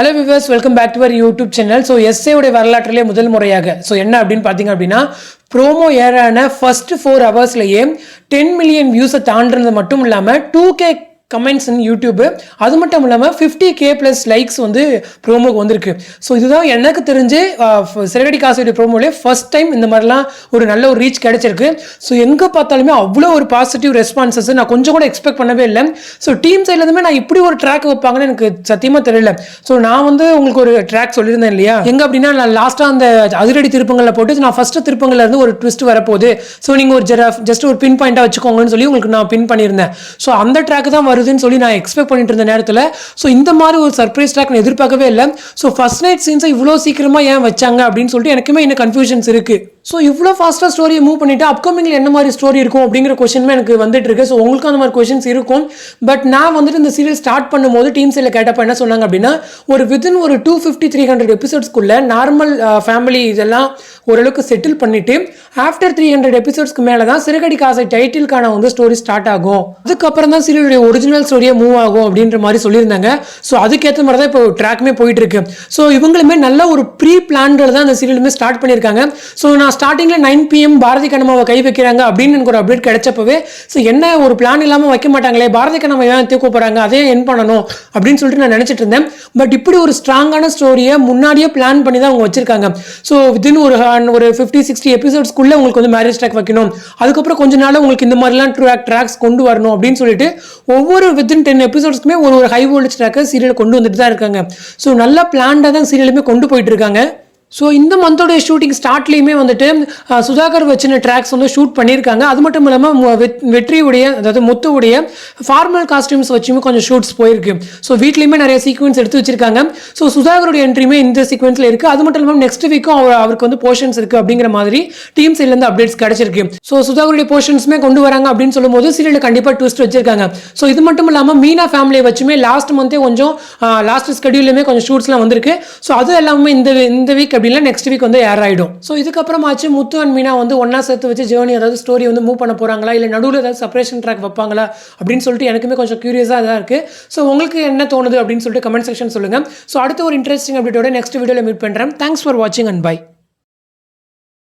Hello viewers welcome back to our YouTube channel so எஸ்ஏவுடைய வரலாற்றிலே முதல் முறையாக ஸோ என்ன அப்படின்னு பார்த்தீங்க அப்படின்னா ப்ரோமோ ஏரான ஃபர்ஸ்ட் ஃபோர் ஹவர்ஸ்லேயே டென் மில்லியன் வியூஸை தாண்டுறது மட்டும் இல்லாமல் two K comments in YouTube அது மட்டும் இல்லாமல் ஃபிஃப்டி கே ப்ளஸ் லைக்ஸ் வந்து ப்ரோமோக்கு வந்திருக்கு. ஸோ இதுதான் எனக்கு தெரிஞ்சு சிறகடி காசுடைய ப்ரோமோலே ஃபர்ஸ்ட் டைம் இந்த மாதிரிலாம் ஒரு நல்ல ஒரு ரீச் கிடைச்சிருக்கு. ஸோ எங்கே பார்த்தாலுமே அவ்வளோ ஒரு பாசிட்டிவ் ரெஸ்பான்சஸ் நான் கொஞ்சம் கூட எக்ஸ்பெக்ட் பண்ணவே இல்லை. ஸோ டீம் சைட்லேருந்துமே நான் இப்படி ஒரு ட்ராக் வைப்பாங்கன்னு எனக்கு சத்தியமாக தெரியல. ஸோ நான் வந்து உங்களுக்கு ஒரு ட்ராக் சொல்லியிருந்தேன் இல்லையா? எங்கே அப்படின்னா நான் லாஸ்ட்டாக அந்த அதிரடி திருப்பங்களில் போட்டு நான் ஃபஸ்ட்டு திருப்பங்களில் இருந்து ஒரு ட்விஸ்ட் வரப்போகுது. ஸோ நீங்கள் ஒரு ஜெரா ஜஸ்ட் ஒரு பின் பாயிண்ட்டாக வச்சுக்கோங்கன்னு சொல்லி உங்களுக்கு நான் பின் பண்ணியிருந்தேன். ஸோ அந்த ட்ராக் தான் வருதுன்னு சொல்லி நான் எக்ஸ்பெக்ட் பண்ணிட்டு இருந்த நேரத்தில் ஸோ இந்த மாதிரி ஒரு சர்ப்ரைஸ் ட்ராக் நான் எதிர்பார்க்கவே இல்லை. ஸோ ஃபர்ஸ்ட் நைட் சீன்ஸை இவ்வளோ சீக்கிரமாக ஏன் வச்சாங்க அப்படின்னு சொல்லிட்டு எனக்குமே இன்னும் கன்ஃபியூஷன்ஸ் இருக்குது ஸோ இவ்வளோ ஃபாஸ்ட்டாக ஸ்டோரியை மூவ் பண்ணிட்டு அப்கமிங்கில் என்ன மாதிரி ஸ்டோரி இருக்கும் அப்படிங்கிற கொஷினுமே எனக்கு வந்துட்டு இருக்கு. ஸோ உங்களுக்கும் அந்த மாதிரி கொஷின்ஸ் இருக்கும். பட் நான் வந்துட்டு இந்த சீரியல் ஸ்டார்ட் பண்ணும்போது டீம் சைடில் கேட்டப்போ என்ன சொன்னாங்க அப்படின்னா ஒரு வித்தின் ஒரு டூ ஃபிஃப்டி த்ரீ ஹண்ட்ரட் எபிசோட்ஸ்க்குள்ளே நார்மல் ஃபேமிலி இதெல்லாம் ஓரளவுக்கு செட்டில் பண்ணிவிட்டு ஆஃப்டர் த்ரீ ஹண்ட்ரட் எபிசோட்ஸ்க்கு மேலே தான் சிறுகடி காசை டைட்டிலுக்கான வந்து ஸ்டோரி ஸ்டார்ட் ஆகும். அதுக்கப்புறம் தான் சீரியலுடைய ஒரிஜினல் ஸ்டோரியே மூவ் ஆகும் அப்படின்ற மாதிரி சொல்லியிருந்தாங்க. ஸோ அதுக்கேற்ற மாதிரி தான் இப்போ ட்ராக்குமே போயிட்டு இருக்கு. ஸோ இவங்களுமே நல்ல ஒரு ப்ரீ பிளான்கள் தான் அந்த சீரியலுமே ஸ்டார்ட் பண்ணியிருக்காங்க. ஸோ நான் ஸ்டார்டிங்கில் நைன் பிஎம் பாரதி கண்ணம்மாவை கை வைக்கிறாங்க அப்படின்னு எனக்கு ஒரு அப்டேட் கிடைச்சப்பவே ஸோ என்ன ஒரு பிளான் இல்லாமல் வைக்க மாட்டாங்களே பாரதி கண்ணம்மா ஏன் தூக்க போகிறாங்க அதே என் பண்ணணும் அப்படின்னு சொல்லிட்டு நான் நினச்சிட்டு இருந்தேன். பட் இப்படி ஒரு ஸ்ட்ராங்கான ஸ்டோரியை முன்னாடியே பிளான் பண்ணி தான் அவங்க வச்சிருக்காங்க. ஸோ வித்தின் ஒரு ஒரு ஃபிஃப்டி சிக்ஸ்டி எபிசோட்ஸ்க்குள்ளே உங்களுக்கு வந்து மேரேஜ் ட்ராக் வைக்கணும். அதுக்கப்புறம் கொஞ்ச நாள் உங்களுக்கு இந்த மாதிரிலாம் ட்ராக் ட்ராக்ஸ் கொண்டு வரணும் அப்படின்னு சொல்லிட்டு ஒவ்வொரு வித்தின் டென் எபிசோட்ஸ்க்குமே ஒரு ஒரு ஹை வோல்டேஜ் ட்ராக்கை சீரியல் கொண்டு வந்துட்டு தான் இருக்காங்க. ஸோ நல்லா பிளான்டாக தான் சீரியலுமே கொண்டு போயிட்டு இருக்காங்க. ஸோ இந்த மந்தோடைய ஷூட்டிங் ஸ்டார்ட்லேயுமே வந்துட்டு சுதாகர் வச்சின ட்ராக்ஸ் வந்து ஷூட் பண்ணியிருக்காங்க. அது மட்டும் இல்லாமல் வெற்றியுடைய அதாவது முத்துவுடைய ஃபார்மல் காஸ்டியூம்ஸ் வச்சுமே கொஞ்சம் ஷூட்ஸ் போயிருக்கு. ஸோ வீட்லேயுமே நிறைய சீக்வன்ஸ் எடுத்து வச்சிருக்காங்க. ஸோ சுதாகருடைய என்ட்ரியுமே இந்த சீக்வன்ஸில் இருக்குது அது மட்டும் இல்லாமல் நெக்ஸ்ட் வீக்கும் அவர் அவருக்கு வந்து போர்ஷன்ஸ் இருக்குது அப்படிங்கிற மாதிரி டீம் சைட்லேருந்து அப்டேட்ஸ் கிடச்சிருக்கு. ஸோ சுதாகருடைய போர்ஷன்ஸுமே கொண்டு வராங்க அப்படின்னு சொல்லும்போது சீரியலில் கண்டிப்பாக ட்விஸ்ட் வச்சிருக்காங்க. ஸோ இது மட்டும் இல்லாமல் மீனா ஃபேமிலியை வச்சுமே லாஸ்ட் மந்தே கொஞ்சம் லாஸ்ட் ஸ்கெடியூலுமே கொஞ்சம் ஷூட்ஸ்லாம் வந்திருக்கு. ஸோ அது எல்லாமே இந்த இந்த வீக் அப்படின்னா நெக்ஸ்ட் வீக் வந்து ஏர் ஆகிடும் ஸோ இதுக்கப்புறமாச்சு முத்து அண்ட் மீனா வந்து ஒன்றா சேர்த்து வச்சு ஜேர்னி அதாவது ஸ்டோரி வந்து மூவ் பண்ண போகிறாங்களா இல்லை நடுவில் ஏதாவது செப்பரேஷன் ட்ராக் வைப்பாங்களா? அப்படின்னு சொல்லிட்டு எனக்குமே கொஞ்சம் க்யூரியஸாக தான் இருக்குது ஸோ உங்களுக்கு என்ன தோணுது அப்படின்னு சொல்லிட்டு கமெண்ட் செக்ஷன் சொல்லுங்கள் ஸோ அடுத்த ஒரு இன்ட்ரெஸ்டிங் அப்டேட்டோட நெக்ஸ்ட் வீடியோவில் மீட் பண்ணுறேன் தேங்க்ஸ் ஃபார் வாட்சிங் அண்ட் பை